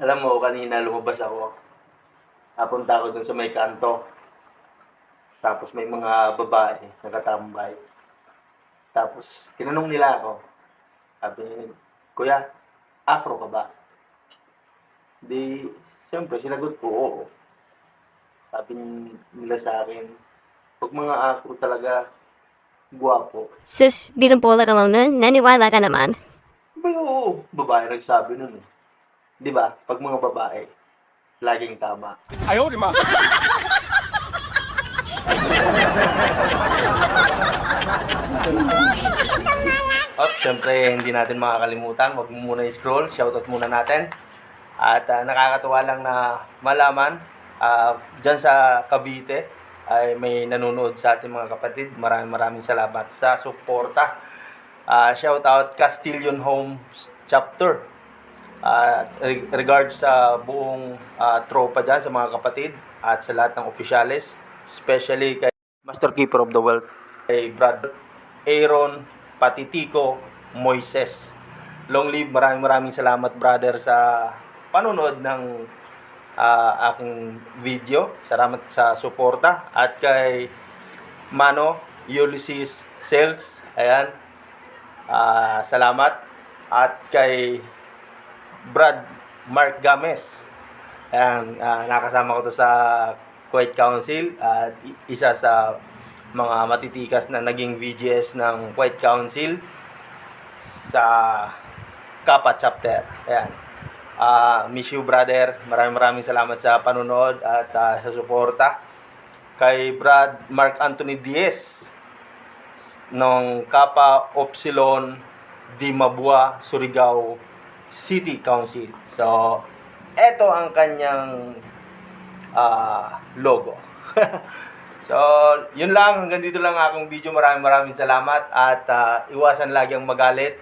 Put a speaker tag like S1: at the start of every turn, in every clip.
S1: Alam mo, kanina lumabas ako. Napunta ako dun sa may kanto. Tapos may mga babae nakatambay. Tapos tinanong nila ako. Sabi niya, Kuya, afro ka ba? Di, siyempre, sinagot ko, oo. Sabi nila sa akin, pag mga afro talaga, guwapo.
S2: Sus, binubola ka lang nun. Naniwala ka naman.
S1: Ba, oo, babae nagsabi nun eh. Di ba? Pag mga babae, laging tama.
S3: Ayaw, di ma.
S1: At syempre, hindi natin makakalimutan. Huwag mo muna i-scroll. Shoutout muna natin. At ah, nakakatuwa lang na malaman, ah, dyan sa Cavite, ay may nanonood sa ating mga kapatid. Maraming maraming salamat sa suporta. Ah, shoutout Castilian Homes Chapter. Re- regards sa buong ah, tropa dyan, sa mga kapatid, at sa lahat ng opisyalis, especially kay Master Keeper of the Wealth, kay Brad Aaron Patitico Moises. Long live, maraming maraming salamat brother sa panonood ng ah, aking video. Salamat sa suporta. At kay Mano Ulysses Sales, ayan, ah, salamat. At kay Brad Mark Games. Ayan, ah, nakasama ko to sa Kuwait Council at i- isa sa mga matitikas na naging VGS ng Kuwait Council sa Kapa Chapter. Ayan. Ah, miss you brother. Maraming maraming salamat sa panonood at ah, sa suporta. Kay Brad Mark Anthony Diaz ng Kapa Opsilon Di Mabua, Surigao City Council. So, eto ang kanyang ah, logo. so, yun lang. Hanggang dito lang ang aking video. Maraming maraming salamat. At ah, iwasan lagi ang magalit.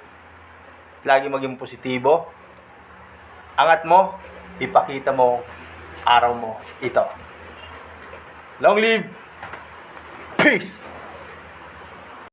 S1: Lagi maging positibo. Angat mo. Ipakita mo araw mo ito. Long live! Peace!